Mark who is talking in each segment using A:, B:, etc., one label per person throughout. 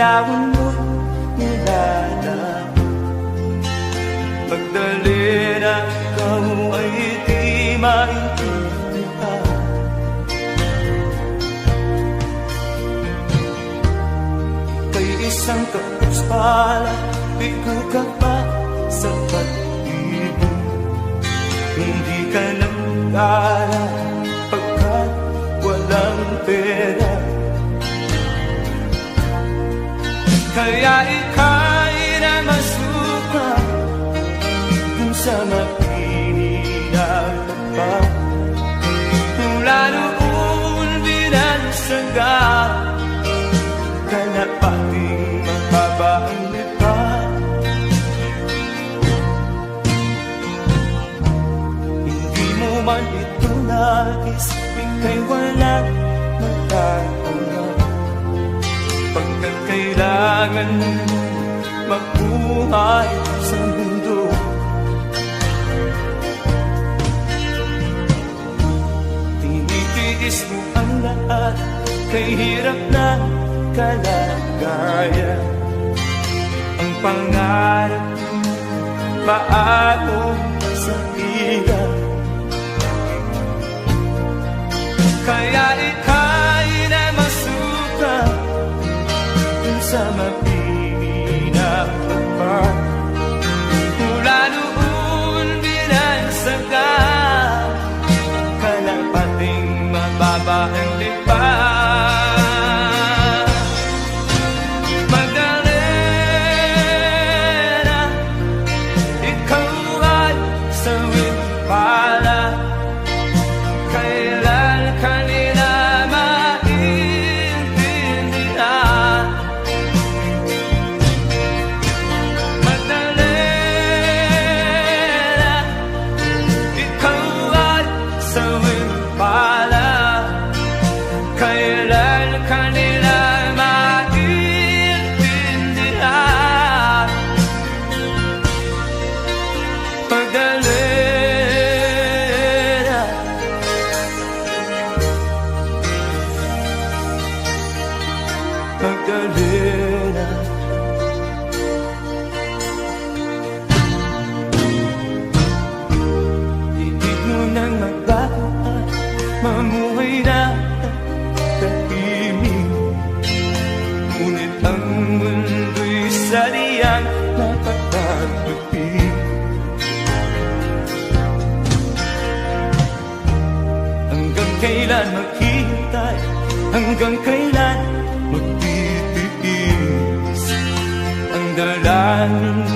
A: larawan mo nilalang Magdali na ikaw ay di maintindihan. Kay isang kapuspala Bigo ka pa sa pag-ibig. Hindi ka nagkala Pagkat walang pera Kaya ika'y na masuka Dun sa mapihinag pa Mula noon binansaga Kalapating mahaba ang lipa Hindi mo man ito nais Ika'y walang kailangan magbuhay sa mundo. Tinitiis mo ang lahat Kay hirap na kalagayan. Ang pangarap Paano sa hirap Kaya mamuhay na tahimik. Ngunit ang mundo'y sadyang napatagpapig Hanggang kailan maghihintay? Hanggang kailan magtitiis? Ang dalangin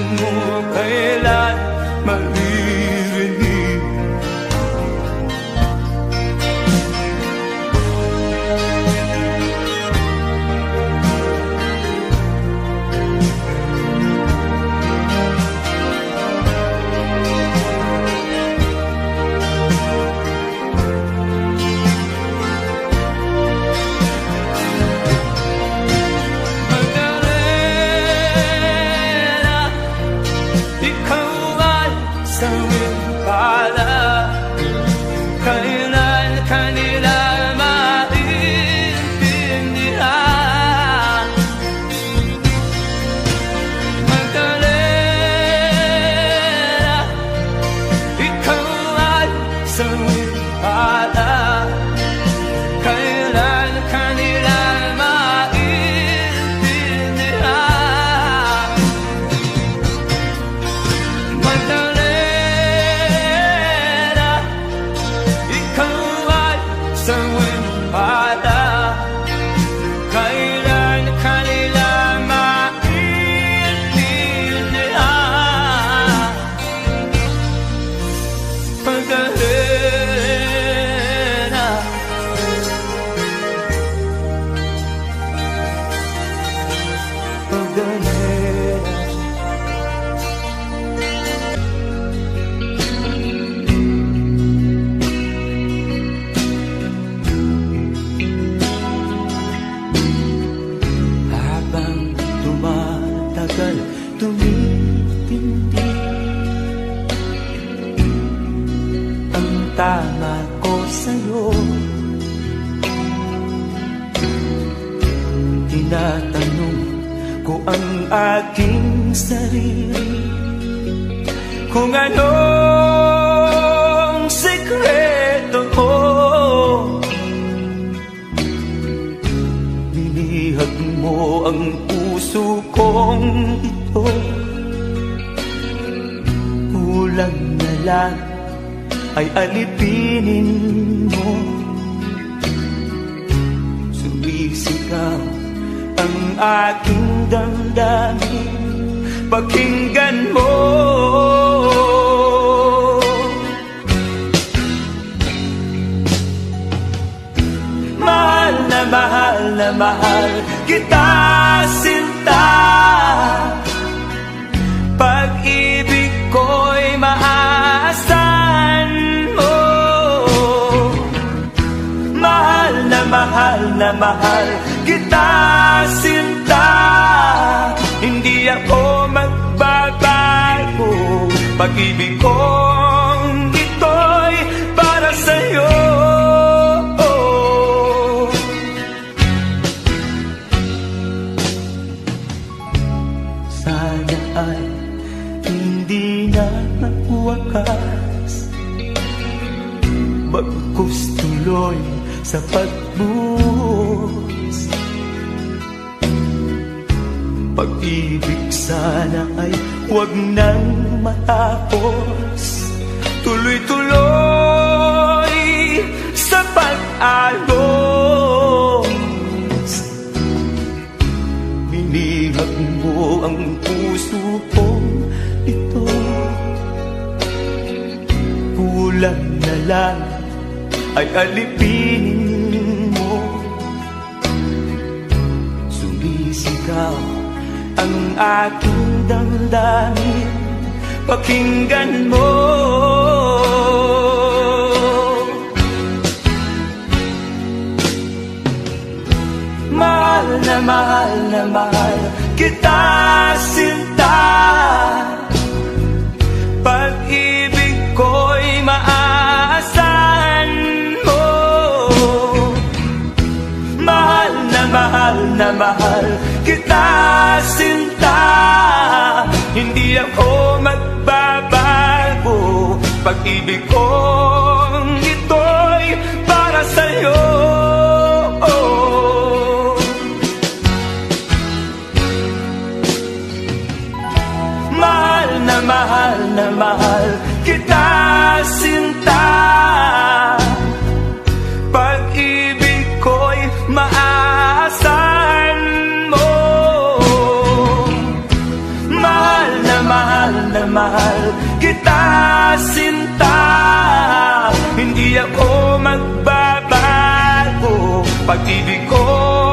A: Tinatanong ko ang aking sarili. Kung anong sekreto ko Nilihag mo ang puso kong ito. Kulang na lang ay alipinin mo. Sumisigaw ang aking damdamin Pakinggan mo. Mahal na mahal na mahal kita sinta. Pag-ibig ko'y maaasahan mo. Mahal na mahal na mahal kita sinta. Hindi ako magbabago. Pag-ibig kong ito'y para sa'yo. Sana ay hindi na wakas Bagkus sa pagbuhos Pag-ibig sana ay huwag nang matapos. Tuloy-tuloy sa pag-agos Binihag mo ang puso kong ito Kulang na lang ay alipinin aking damdamin. Pakinggan mo. Mahal na mahal na mahal kita sinta. Pag-ibig ko'y maaasahan mo. Mahal na mahal na mahal kita Hindi ako magbabago. Pag-ibig kong ito'y para sa'yo. Mahal na mahal na mahal kita sinta mahal kita sinta. Hindi ako magbabago. Pag-ibig ko